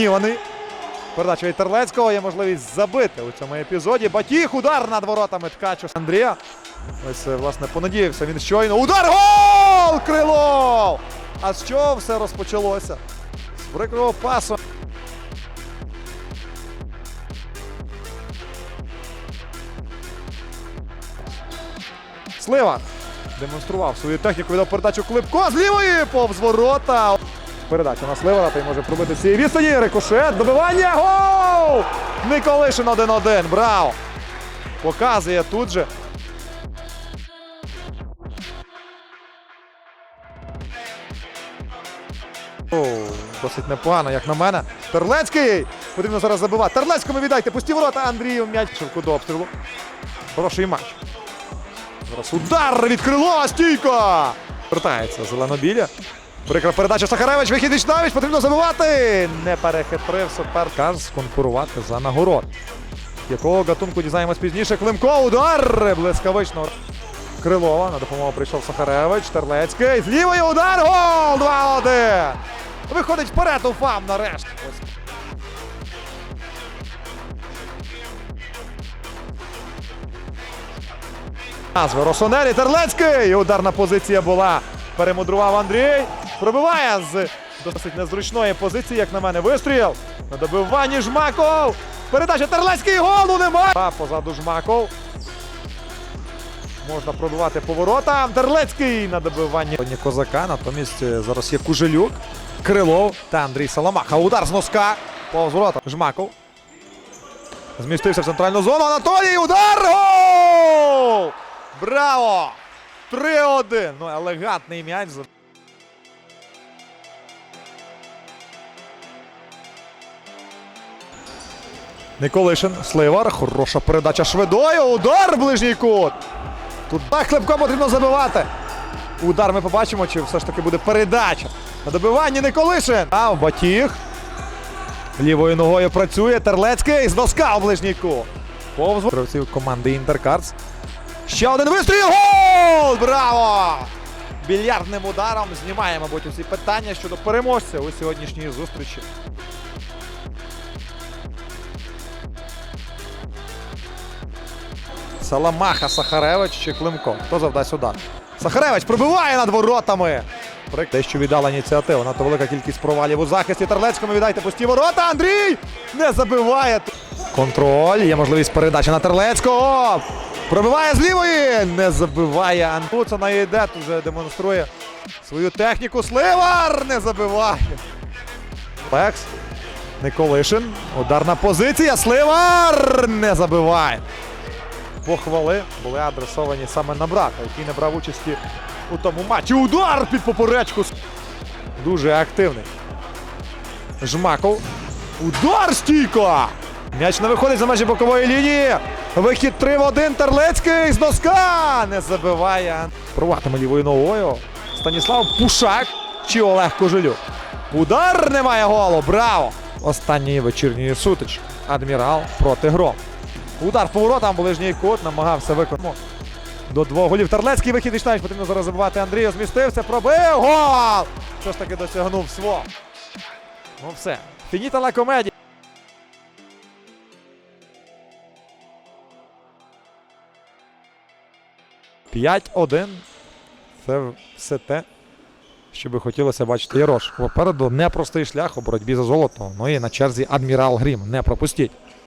розгніваний. Передача від Терлецького є можливість забити у цьому епізоді. Батіг, удар над воротами ткачу Андрія. Ось, е, власне, понадіявся він щойно. Удар! Гол! Крилов! А з чого все розпочалося? З прикрого пасу. Слива демонстрував свою техніку, віддав передачу Клипко з лівої повз ворота. Передача на Сливара, той може пробити цієї відстані. Рикошет, добивання, гол! Николишин 1-1. Браво! Показує тут же. О, досить непогано, як на мене. Терлецький! Потрібно зараз забивати. Терлецькому віддайте, пусті ворота Андрію м'яч. Шевку до обстрілу. Хороший матч. Зараз удар від Крилова, стійка! Вертається зелено-білі. Прикра передача Сахаревич, вихід Вічнавич, потрібно забивати. Не перехитрив суперка конкурувати за нагород. Якого гатунку дізнаємось пізніше. Климко, удар! Блискавично. Крилова на допомогу прийшов Сахаревич. Терлецький. З лівої удар. Гол! 2-1. Виходить вперед Уфам нарешті. Ось. Назви Росонелі Терлецький. Ударна позиція була. Перемудрував Андрій. Пробиває з досить незручної позиції, як на мене. Вистріл. На добиванні Жмаков. Передача Терлецький. Голу немає. А позаду Жмаков. Можна пробивати поворотам. Терлецький на добиванні козака. Натомість е, зараз є Кужелюк, Крилов та Андрій Саламаха. Удар з носка. Повз ворота. Жмаков. Змістився в центральну зону. Анатолій. Удар! Гол! Браво! 3-1. Ну, елегантний м'яч. Николишин, Сливар, хороша передача швидою. Удар ближній кут. Тут так Клепко потрібно забивати. Удар ми побачимо, чи все ж таки буде передача. На добиванні Николишин. А Батіг. Лівою ногою працює Терлецький з доска в ближній кут. Повз гравців команди Інтеркарс. Ще один вистріл! Гол! Браво! Більярдним ударом знімає, мабуть, усі питання щодо переможця у сьогоднішній зустрічі. Саламаха, Сахаревич чи Климко. Хто завдасть удар? Сахаревич пробиває над воротами. Прик- Дещо віддала ініціатива. Надто велика кількість провалів у захисті. Терлецькому віддайте пусті ворота. Андрій не забиває. Контроль. Є можливість передачі на Терлецького. Пробиває з лівої. Не забиває. Антуца на йде. Тут вже демонструє свою техніку. Сливар не забиває. Лекс. Николишин. Ударна позиція. Сливар не забиває. Похвали були адресовані саме на брата, який не брав участі у тому матчі. Удар під поперечку. Дуже активний. Жмаков. Удар стійко! М'яч не виходить за межі бокової лінії. Вихід 3 в 1. Терлецький з носка. Не забиває. Проватиме лівою ногою. Станіслав Пушак чи Олег Кожелюк. Удар немає голу. Браво! Останньої вечірньої сутич. Адмірал проти Гром. Удар по воротам, ближній кут, намагався виконати. До двох голів. Терлецький вихід Вічнавич. Потрібно зараз забивати Андрію. Змістився, пробив. Гол! Все ж таки досягнув свого. Ну все. Фініта ла комедія. П'ять-один. Це все те, що би хотілося бачити Ярош. Попереду непростий шлях у боротьбі за золото. Ну і на черзі Адмірал Грім. Не пропустіть.